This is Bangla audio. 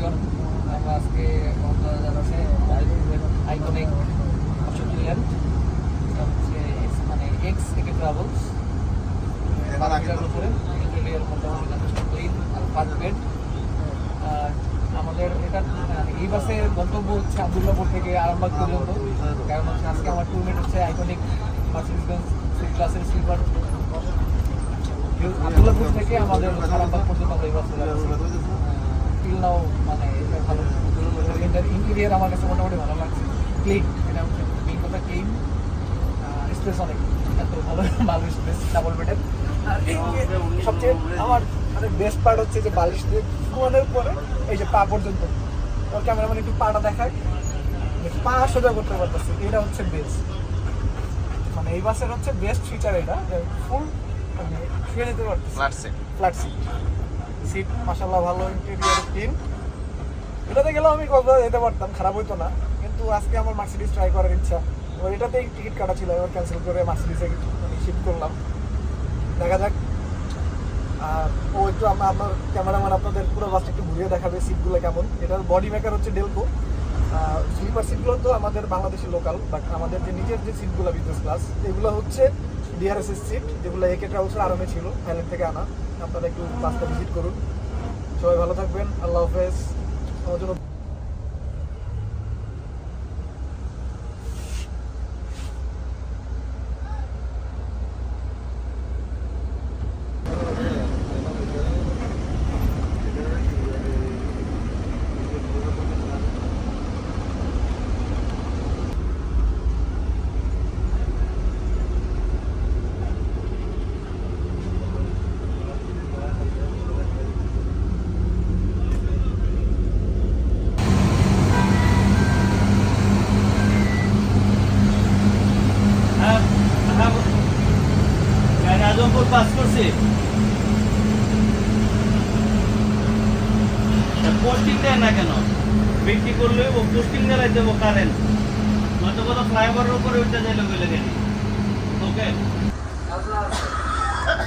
এভরিওয়ান আমরা আজকে কক্সবাজার আছে আইকনিক অস্ট্রেলিয়ান এটা হচ্ছে মানে এক্স থেকে ট্রাভেলস আমাদের এটা মানে এই বাসে গন্তব্য হচ্ছে আবদুল্লাপুর থেকে আরামবাগ পর্যন্ত। কারণ হচ্ছে আজকে আমার টুরমেট হচ্ছে আইকনিক সি ক্লাসের স্লিপার আবদুল্লাপুর থেকে আমাদের আরামবাগ পর্যন্ত আমরা এই বাসে ফিল নাও মানে এটা ভালো এটার ইন্টেরিয়ার আমার কাছে মোটামুটি ভালো লাগছে। ক্লিন এটা হচ্ছে মেইন কথা ক্লিন স্পেস অনেক। এত ভালো ভালো স্পেস ডাবল বেডের আর সবচেয়ে আমার মানে বেস্ট পার্ট হচ্ছে যে বালিশ দিয়ে ঘুমানোর পরে এই যে পা পর্যন্ত। ওর ক্যামেরাম্যান একটু পাটা দেখায়। পা সোজা করতে পারতেছে এটা হচ্ছে বেস্ট মানে এই বাসের হচ্ছে বেস্ট ফিচার এটা ফুল মানে শুয়ে যেতে পারতেছে। Flat set flat seat seat মাসাল্লাহ ভালো ইন্টেরিয়ার ক্লিন এটাতে গেলেও আমি কক্সবাজার যেতে পারতাম, খারাপ হইতো না। কিন্তু আজকে আমার মার্সিডিস ট্রাই করার ইচ্ছা। এবার এটাতেই টিকিট কাটা ছিল, এবার ক্যান্সেল করে মার্সিডিসে মানে শিফট করলাম। দেখা যাক। আর ও একটু আমার ক্যামেরাম্যান আপনাদের পুরো বাসটা একটু ঘুরিয়ে দেখাবে সিটগুলো কেমন। এটার বডি মেকার হচ্ছে ডেলকো স্লিপার সিটগুলো তো আমাদের বাংলাদেশি লোকাল বাট আমাদের যে নিজের যে সিটগুলো বিজনেস ক্লাস এগুলো হচ্ছে ডিআরএসএস সিট যেগুলো একে ট্রাভেলসের আরামে ছিল, থাইল্যান্ড থেকে আনা। আপনারা একটু বাসটা ভিজিট করুন। সবাই ভালো থাকবেন। আল্লাহ হাফেজ। আমার জন্য উপর পাস করছে। পোস্টিং দেয় না কেন? বিক্রি করলে ও পোস্টিং দেলাই দেবো কারেন্ট নয়তো কত ফ্লাইওভারের উপরে ওইটা যাই লোক গেলি। ওকে? হ্যাঁ?